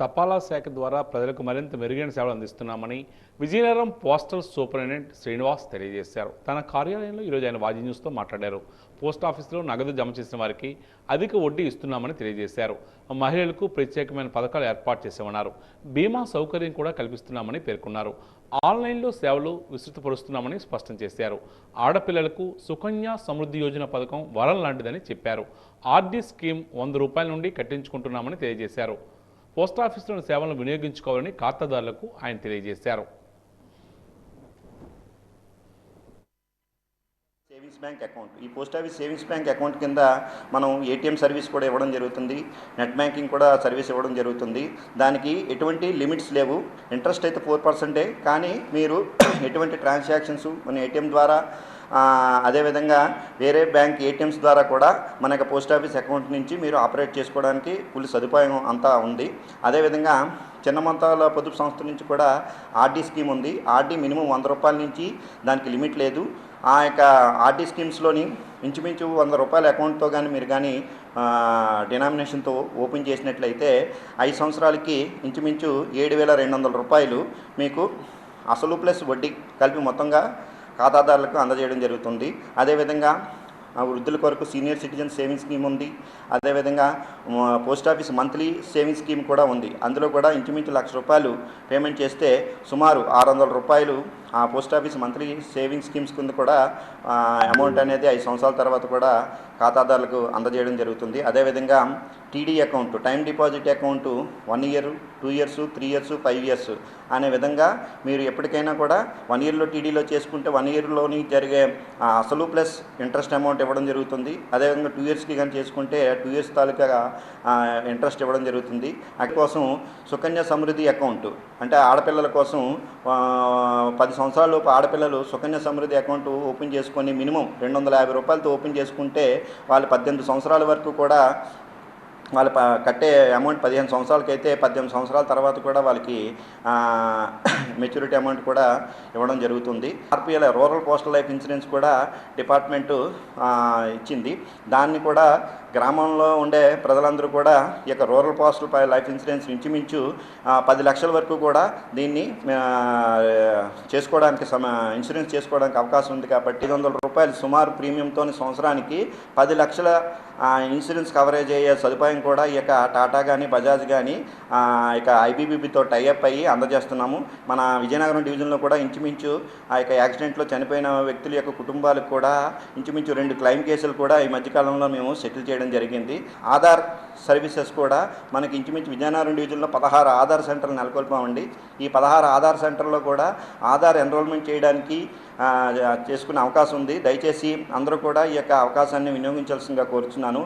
తపాలా శాఖ ద్వారా ప్రజలకు మరింత మెరుగైన సేవలు అందిస్తున్నామని విజయనగరం పోస్టల్ సూపరింటెండెంట్ శ్రీనివాస్ తెలియజేశారు. తన కార్యాలయంలో ఈరోజు ఆయన వాజీ న్యూస్తో మాట్లాడారు. పోస్ట్ ఆఫీసులో నగదు జమ చేసిన వారికి అధిక వడ్డీ ఇస్తున్నామని తెలియజేశారు. మహిళలకు ప్రత్యేకమైన పథకాలు ఏర్పాటు చేసామన్నారు బీమా సౌకర్యం కూడా కల్పిస్తున్నామని పేర్కొన్నారు. ఆన్లైన్లో సేవలు విస్తృతపరుస్తున్నామని స్పష్టం చేశారు. ఆడపిల్లలకు సుకన్య సమృద్ధి యోజన పథకం వరం లాంటిదని చెప్పారు. ఆర్డీ స్కీమ్ వంద రూపాయల నుండి కట్టించుకుంటున్నామని తెలియజేశారు. పోస్టాఫీసులోని సేవలను వినియోగించుకోవాలని ఖాతాదారులకు ఆయన తెలియజేశారు. Savings bank account. ఈ post office savings bank account కింద మనం ఏటీఎం సర్వీస్ కూడా ఇవ్వడం జరుగుతుంది. నెట్ బ్యాంకింగ్ కూడా సర్వీస్ ఇవ్వడం జరుగుతుంది. దానికి ఎటువంటి లిమిట్స్ లేవు. ఇంట్రెస్ట్ అయితే ఫోర్ పర్సెంటే. కానీ మీరు ఎటువంటి ట్రాన్సాక్షన్స్ మన ఏటీఎం ద్వారా అదేవిధంగా వేరే బ్యాంక్ ఏటీఎంస్ ద్వారా కూడా మన యొక్క పోస్ట్ ఆఫీస్ అకౌంట్ నుంచి మీరు ఆపరేట్ చేసుకోవడానికి ఫుల్ సదుపాయం అంతా ఉంది. అదేవిధంగా చిన్న మొత్తాల పొదుపు సంస్థ నుంచి కూడా ఆర్డీ స్కీమ్ ఉంది. ఆర్డీ మినిమం వంద రూపాయల నుంచి దానికి లిమిట్ లేదు. ఆ యొక్క ఆర్డీ స్కీమ్స్లోని ఇంచుమించు వంద రూపాయల అకౌంట్తో కానీ మీరు కానీ డినామినేషన్తో ఓపెన్ చేసినట్లయితే ఐదు సంవత్సరాలకి ఇంచుమించు ఏడు వేల రెండు వందల రూపాయలు మీకు అసలు ప్లస్ వడ్డీ కలిపి మొత్తంగా ఖాతాదారులకు అందజేయడం జరుగుతుంది. అదేవిధంగా ఆ వృద్ధుల కొరకు సీనియర్ సిటిజన్ సేవింగ్స్ స్కీమ్ ఉంది. అదేవిధంగా post office monthly savings scheme కూడా ఉంది. అందులో కూడా ఇంచుమించు లక్ష రూపాయలు పేమెంట్ చేస్తే సుమారు ఆరు వందల రూపాయలు post office monthly saving schemes కింద కూడా అమౌంట్ అనేది ఐదు సంవత్సరాల తర్వాత కూడా ఖాతాదారులకు అందజేయడం జరుగుతుంది. అదేవిధంగా TD account time deposit account one year two years three years five years అనే విధంగా మీరు ఎప్పటికైనా కూడా వన్ ఇయర్లో టీడీలో చేసుకుంటే వన్ ఇయర్లోని జరిగే అసలు ప్లస్ ఇంట్రెస్ట్ అమౌంట్ ఇవ్వడం జరుగుతుంది. అదేవిధంగా టూ ఇయర్స్కి కానీ చేసుకుంటే టూ ఇయర్స్ తాలూకా ఇంట్రెస్ట్ ఇవ్వడం జరుగుతుంది. అందుకోసం కోసం సుకన్య సమృద్ధి అకౌంట్. అంటే ఆడపిల్లల కోసం పది సంవత్సరాల లోపు ఆడపిల్లలు సుకన్య సమృద్ధి అకౌంట్ ఓపెన్ చేసుకొని మినిమం రెండు వందల యాభై రూపాయలతో ఓపెన్ చేసుకుంటే వాళ్ళు పద్దెనిమిది సంవత్సరాల వరకు కూడా వాళ్ళు ప- కట్టే అమౌంట్ పదిహేను సంవత్సరాలకి అయితే పద్దెనిమిది సంవత్సరాల తర్వాత కూడా వాళ్ళకి మెచ్యూరిటీ అమౌంట్ కూడా ఇవ్వడం జరుగుతుంది. RPL rural postal life insurance కూడా డిపార్ట్మెంటు ఇచ్చింది. దాన్ని కూడా గ్రామంలో ఉండే ప్రజలందరూ కూడా ఈ యొక్క రూరల్ పోస్టల్ లైఫ్ ఇన్సూరెన్స్ ఇంచుమించు పది లక్షల వరకు కూడా దీన్ని చేసుకోవడానికి సమ ఇన్సూరెన్స్ చేసుకోవడానికి అవకాశం ఉంది కాబట్టి ఐదు వందల రూపాయలు సుమారు ప్రీమియంతో సంవత్సరానికి పది లక్షల ఇన్సూరెన్స్ కవరేజ్ అయ్యే సదుపాయం కూడా ఈ యొక్క టాటా కానీ బజాజ్ కానీ ఇక ఐబీబీబీతో టైఅప్ అయ్యి అందజేస్తున్నాము. మన విజయనగరం డివిజన్లో కూడా ఇంచుమించు ఆ యొక్క యాక్సిడెంట్లో చనిపోయిన వ్యక్తుల యొక్క కుటుంబాలకు కూడా ఇంచుమించు రెండు క్లెయిమ్ కేసులు కూడా ఈ మధ్యకాలంలో మేము సెటిల్ చేయడం జరిగింది. ఆధార్ సర్వీసెస్ కూడా మనకి ఇంచుమించు విజయనగరం డివిజన్లో పదహారు ఆధార్ సెంటర్లు నెలకొల్పామండి ఈ పదహారు ఆధార్ సెంటర్లో కూడా ఆధార్ ఎన్రోల్మెంట్ చేయడానికి చేసుకునే అవకాశం ఉంది. దయచేసి అందరూ కూడా ఈ యొక్క అవకాశాన్ని వినియోగించాల్సిందిగా కోరుతున్నాను